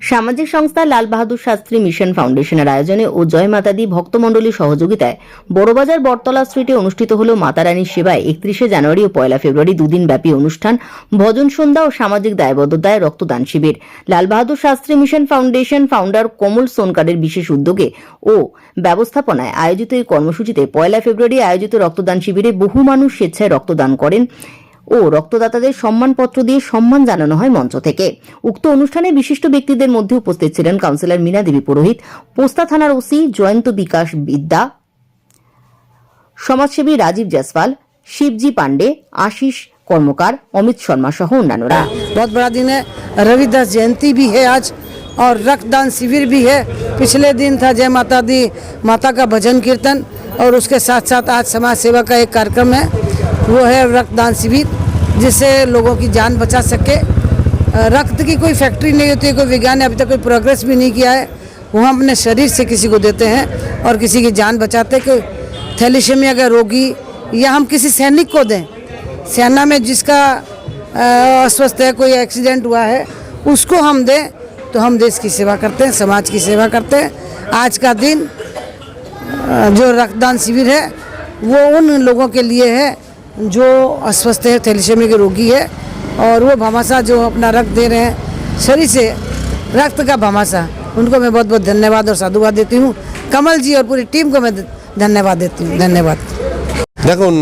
সামাজিক সংস্থা লাল বাহাদুর শাস্ত্রী মিশন ফাউন্ডেশনের আয়োজনে ও জয় মাতাদি ভক্তমণ্ডলীর সহযোগিতায় বড়বাজার বটতলা স্ট্রিটে অনুষ্ঠিত হল মাতারানীর সেবায় একত্রিশে জানুয়ারি ও পয়লা ফেব্রুয়ারি দুদিন ব্যাপী অনুষ্ঠান ভজন সন্ধ্যা ও সামাজিক দায়বদ্ধতায় রক্তদান শিবির। Lal Bahadur Shastri mission foundation founder Komal সোনকারের বিশেষ উদ্যোগে ও ব্যবস্থাপনায় আয়োজিত এই কর্মসূচিতে পয়লা ফেব্রুয়ারি আয়োজিত রক্তদান শিবিরে বহু মানুষ স্বেচ্ছায় রক্তদান করেন। ও রক্তদাতাদের সম্মানপত্র দিয়ে সম্মান জানানো হয় মঞ্চ থেকে উক্ত অনুষ্ঠানে বিশিষ্ট ব্যক্তিদের মধ্যে উপস্থিত ছিলেন কাউন্সিলর মীনা দেবী পুরোহিত পোস্তা থানার ওসি জয়ন্ত বিকাশ বিদ্যা সমাজসেবী রাজীব জয়সওয়াল শিবজি পান্ডে আশিস কর্মকার অমিত শর্মা সহ অন্যান্যরা बहुत बड़ा दिन है रविदास जयंती भी है आज और रक्तदान शिविर भी है पिछले दिन था जय माता दी माता का भजन कीर्तन और उसके साथ साथ आज समाज सेवा का एक कार्यक्रम है वो है रक्तदान शिविर, जिससे लोगों की जान बचा सके। रक्त की कोई फैक्ट्री नहीं होती, कोई विज्ञान ने अभी तक कोई प्रोग्रेस भी नहीं किया है। वो हम अपने शरीर से किसी को देते हैं और किसी की जान बचाते कोई थैलीसीमिया का रोगी या हम किसी सैनिक को दें। सेना में जिसका अस्वस्थ है, कोई एक्सीडेंट हुआ है, उसको हम दें तो हम देश की सेवा करते हैं, समाज की सेवा करते हैं। आज का दिन जो रक्तदान शिविर है, वो उन लोगों के लिए है जो अस्वस्थ है थैलीसीमिया के रोगी है और वो भामाशाह जो अपना रक्त दे रहे हैं शरीर से रक्त का भामाशाह उनको मैं बहुत बहुत धन्यवाद और साधुवाद देती हूँ कमल जी और पूरी टीम को मैं धन्यवाद देती हूँ धन्यवाद দেখুন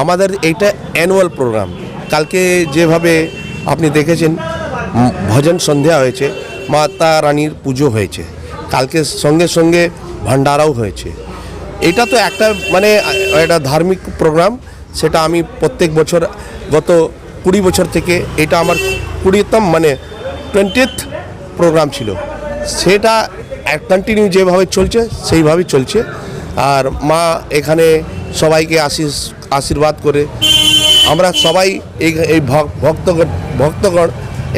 আমাদের এইটা অ্যানুয়াল প্রোগ্রাম কালকে যেভাবে আপনি দেখেছেন উম, ভজন সন্ধ্যা হয়েছে মাতা রানীর পুজো হয়েছে কালকে সঙ্গে সঙ্গে ভান্ডারাও হয়েছে এটা তো একটা মানে আহ, একটা ধার্মিক প্রোগ্রাম সেটা আমি প্রত্যেক বছর গত কুড়ি বছর থেকে এটা আমার কুড়িতম মানে টোয়েন্টিথ প্রোগ্রাম ছিল। সেটা কন্টিনিউ যেভাবে চলছে, সেইভাবেই চলছে। আর মা এখানে সবাইকে আশিস আশীর্বাদ করে আমরা সবাই এই এই ভক্তগণ ভক্তগণ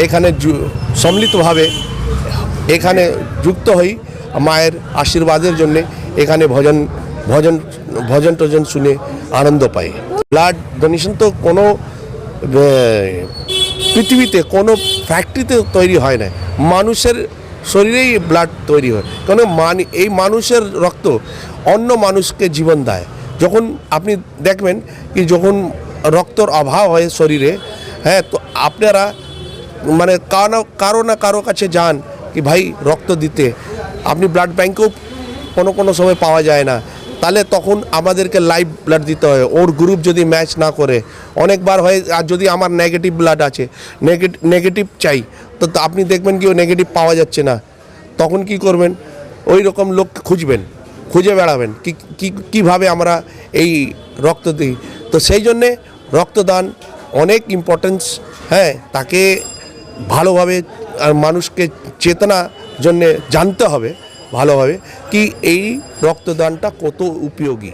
এখানে সম্মিলিতভাবে এখানে যুক্ত হই মায়ের আশীর্বাদের জন্যে এখানে ভজন ভজন ভজন টজন শুনে আনন্দ পাই। ব্লাড ডোনেশন তো কোনো পৃথিবীতে, কোনো ফ্যাক্টরিতে তৈরি হয় না মানুষের শরীরেই ব্লাড তৈরি হয়। কেন মান, এই মানুষের রক্ত অন্য মানুষকে জীবন দেয়। যখন আপনি দেখবেন কি যখন রক্তর অভাব হয় শরীরে হ্যাঁ তো আপনারা মানে কারও কারও না কারও কাছে যান কি ভাই রক্ত দিতে। আপনি ব্লাড ব্যাঙ্কেও কোনো কোনো সময় পাওয়া যায় না। তাহলে তখন আমাদেরকে লাইভ ব্লাড দিতে হয়। ওর গ্রুপ যদি ম্যাচ না করে, অনেকবার হয়, আর যদি আমার নেগেটিভ ব্লাড আছে নেগেটিভ নেগেটিভ চাই, তো আপনি দেখবেন কি ও নেগেটিভ পাওয়া যাচ্ছে না। তখন কি করবেন? ওই রকম লোক খুঁজবেন, খুঁজে বেড়াবেন কি, কি- কীভাবে আমরা এই রক্ত দিই। তো সেই জন্যে রক্তদান অনেক ইম্পর্টেন্স হ্যাঁ তাকে ভালোভাবে মানুষকে চেতনা জন্যে জানতে হবে, ভালোভাবে, কি এই রক্তদানটা কত উপযোগী?